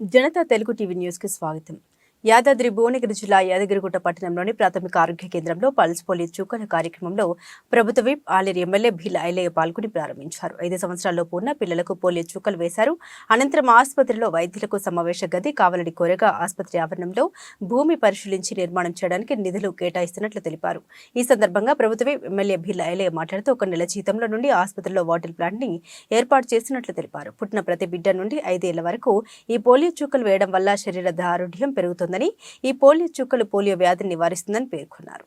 Janata Telugu TV న్యూస్కి స్వాగతం. యాదాద్రి భువనగిరి జిల్లా యాదగిరిగుట్ట పట్టణంలోని ప్రాథమిక ఆరోగ్య కేంద్రంలో పల్స్ పోలియో చుక్కల కార్యక్రమంలో ప్రభుత్వ విప్ ఆలేరు ఎమ్మెల్యే భీల్ ఐలయ్య పాల్గొని ప్రారంభించారు. ఐదు సంవత్సరాల్లో పూర్ణ పిల్లలకు పోలియో చుక్కలు వేశారు. అనంతరం ఆసుపత్రిలో వైద్యులకు సమావేశ గది కావాలని కోరగా ఆసుపత్రి ఆవరణంలో భూమి పరిశీలించి నిర్మాణం చేయడానికి నిధులు కేటాయిస్తున్నట్లు తెలిపారు. ఈ సందర్భంగా ప్రభుత్వ విప్ ఎమ్మెల్యే భిల్ ఐలయ్య మాట్లాడుతూ ఒక నెల జీతంలో నుండి ఆసుపత్రిలో వాటర్ ప్లాంట్ని ఏర్పాటు చేసినట్లు తెలిపారు. పుట్టిన ప్రతి బిడ్డ నుండి ఐదేళ్ళ వరకు ఈ పోలియో చుక్కలు వేయడం వల్ల శరీర దారుఢ్యం పెరుగుతుంది. చేస్తుందని ఈ పోలియో చుక్కలు పోలియో వ్యాధిని నివారిస్తుందని పేర్కొన్నారు.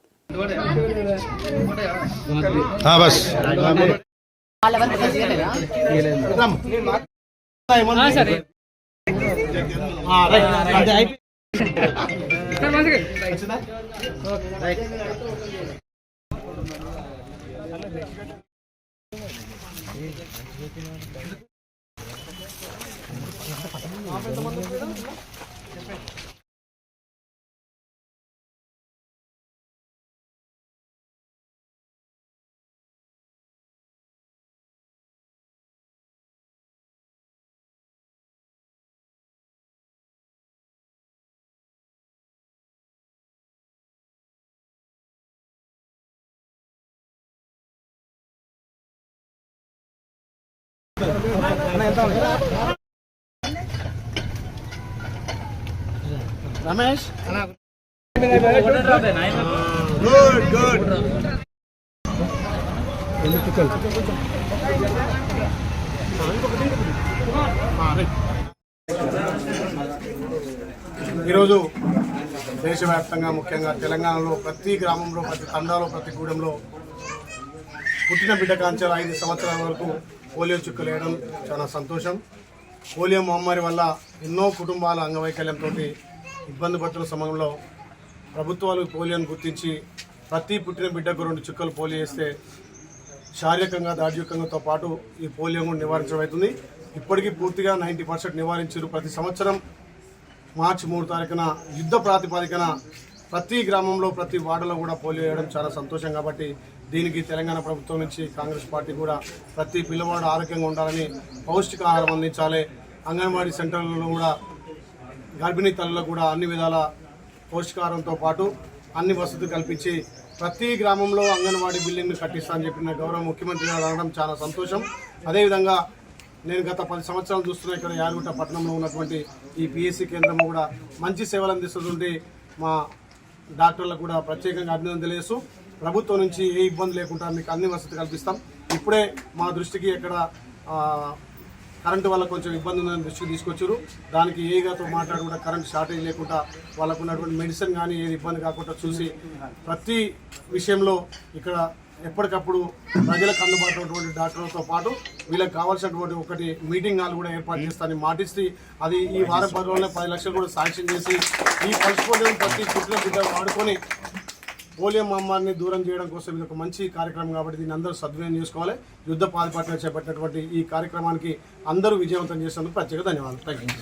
రమేష్? ఈరోజు దేశవ్యాప్తంగా ముఖ్యంగా తెలంగాణలో ప్రతి గ్రామంలో ప్రతి తండాలో ప్రతి గూడెంలో పుట్టిన బిడ్డ కాంచాల ఐదు సంవత్సరాల వరకు పోలియో చుక్కలు వేయడం చాలా సంతోషం. పోలియో మహమ్మారి వల్ల ఎన్నో కుటుంబాల అంగవైకల్యంతో ఇబ్బంది పడుతున్న సమయంలో ప్రభుత్వాలు పోలియోను గుర్తించి ప్రతి పుట్టిన బిడ్డకు రెండు చుక్కలు పోలియో వేస్తే శారీరకంగా దార్ఢ్యకంగాతో పాటు ఈ పోలియో నివారించడం అవుతుంది. ఇప్పటికీ పూర్తిగా నైంటీ పర్సెంట్ నివారించారు. ప్రతి సంవత్సరం మార్చి మూడు తారీఖున యుద్ధ ప్రాతిపదికన ప్రతి గ్రామంలో ప్రతి వార్డులో కూడా పోలియో వేయడం చాలా సంతోషం కాబట్టి దీనికి తెలంగాణ ప్రభుత్వం నుంచి కాంగ్రెస్ పార్టీ కూడా ప్రతి పిల్లవాడు ఆరోగ్యంగా ఉండాలని పౌష్టికాహారం అందించాలి. అంగన్వాడీ సెంటర్లలో కూడా గర్భిణీ తల్లులకు కూడా అన్ని విధాల పౌష్టికాహారంతో పాటు అన్ని వసతులు కల్పించి ప్రతి గ్రామంలో అంగన్వాడీ బిల్డింగ్ను కట్టిస్తానని చెప్పిన గౌరవ ముఖ్యమంత్రి గారు అనడం చాలా సంతోషం. అదేవిధంగా నేను గత పది సంవత్సరాలు చూస్తున్న ఇక్కడ యాదగుట్ట పట్టణంలో ఉన్నటువంటి ఈ పిఎస్సి కేంద్రం కూడా మంచి సేవలు అందిస్తుంటే మా డాక్టర్లకు కూడా ప్రత్యేకంగా అభినందన తెలియజేస్తూ ప్రభుత్వం నుంచి ఏ ఇబ్బంది లేకుండా మీకు అన్ని వసతి కల్పిస్తాం. ఇప్పుడే మా దృష్టికి ఇక్కడ కరెంటు వల్ల కొంచెం ఇబ్బంది ఉందని దృష్టికి తీసుకొచ్చారు. దానికి ఏగాతో మాట్లాడకుండా కూడా కరెంట్ షార్టేజ్ లేకుండా వాళ్ళకు ఉన్నటువంటి మెడిసిన్ కానీ ఏది ఇబ్బంది కాకుండా చూసి ప్రతి విషయంలో ఇక్కడ ఎప్పటికప్పుడు ప్రజలకు అందుబాటులో ఉన్నటువంటి డాక్టర్లతో పాటు వీళ్ళకి కావాల్సినటువంటి ఒకటి మీటింగ్ హాల్ కూడా ఏర్పాటు చేస్తానని మాటిస్తే అది ఈ వారం పది రోజుల్లో పది లక్షలు కూడా శాంక్షన్ చేసి ఈ పల్స్ పోలియో ప్రతి పుట్టిన బిడ్డ వాడుకొని పోలియో మహమ్మారిని దూరం చేయడం కోసం ఇది ఒక మంచి కార్యక్రమం కాబట్టి దీన్ని అందరూ సద్వినియోగం చేసుకోవాలి. యుద్ధ పాల్పట్ల చేపట్టినటువంటి ఈ కార్యక్రమానికి అందరూ విజయవంతం చేసినందుకు ప్రత్యేక ధన్యవాదాలు. థ్యాంక్